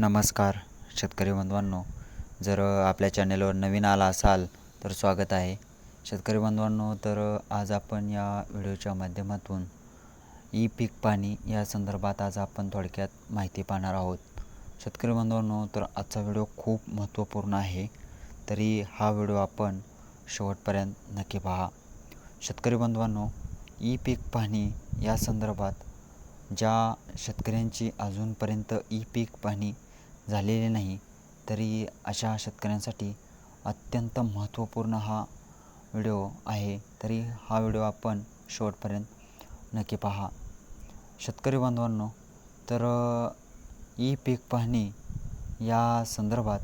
नमस्कार शेतकरी बंधवांनो जर आपल्या चॅनेलवर नवीन आला असाल तर स्वागत आहे. शेतकरी बंधवांनो तर आज आपण या व्हिडिओच्या माध्यमातून ई पीक पाणी या संदर्भात आज आपण थोडक्यात माहिती पाहणार आहोत. शेतकरी बंधवांनो तर आजचा व्हिडिओ खूप महत्त्वपूर्ण आहे. तरी हा व्हिडिओ आपण शेवटपर्यंत नक्की पहा. शेतकरी बंधवांनो ई पीक पाणी या संदर्भात ज्या शेतकऱ्यांची अजूनपर्यंत ई पीक पाणी झालेले नाही तरी अशा शेतकऱ्यांसाठी अत्यंत महत्त्वपूर्ण हा व्हिडिओ आहे. तरी हा व्हिडिओ आपण शेवटपर्यंत नक्की पहा. शेतकरी बांधवांनो तर ई पीक पाहणी या संदर्भात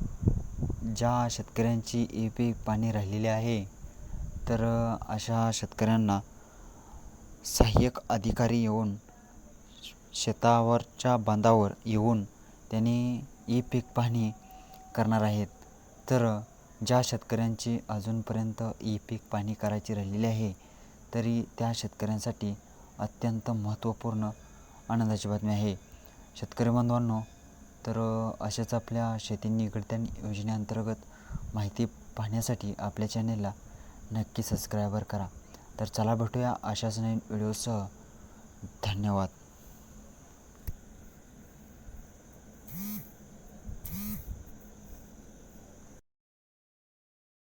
ज्या शेतकऱ्यांची ई पीक पाणी राहिलेली आहे तर अशा शेतकऱ्यांना सहाय्यक अधिकारी येऊन शेतावरच्या बांधावर येऊन त्यांनी ई पीक पाहणी करणार आहेत. तर ज्या शेतकऱ्यांची अजूनपर्यंत ई पीक पाहणी करायची राहिलेली आहे तरी त्या शेतकऱ्यांसाठी अत्यंत महत्त्वपूर्ण आनंदाची बातमी आहे. शेतकरी बांधवांनो तर अशाच आपल्या शेती निगडत्या योजनेअंतर्गत माहिती पाहण्यासाठी आपल्या चॅनेलला नक्की सबस्क्रायबर करा. तर चला भेटूया अशाच नवीन व्हिडिओसह. धन्यवाद.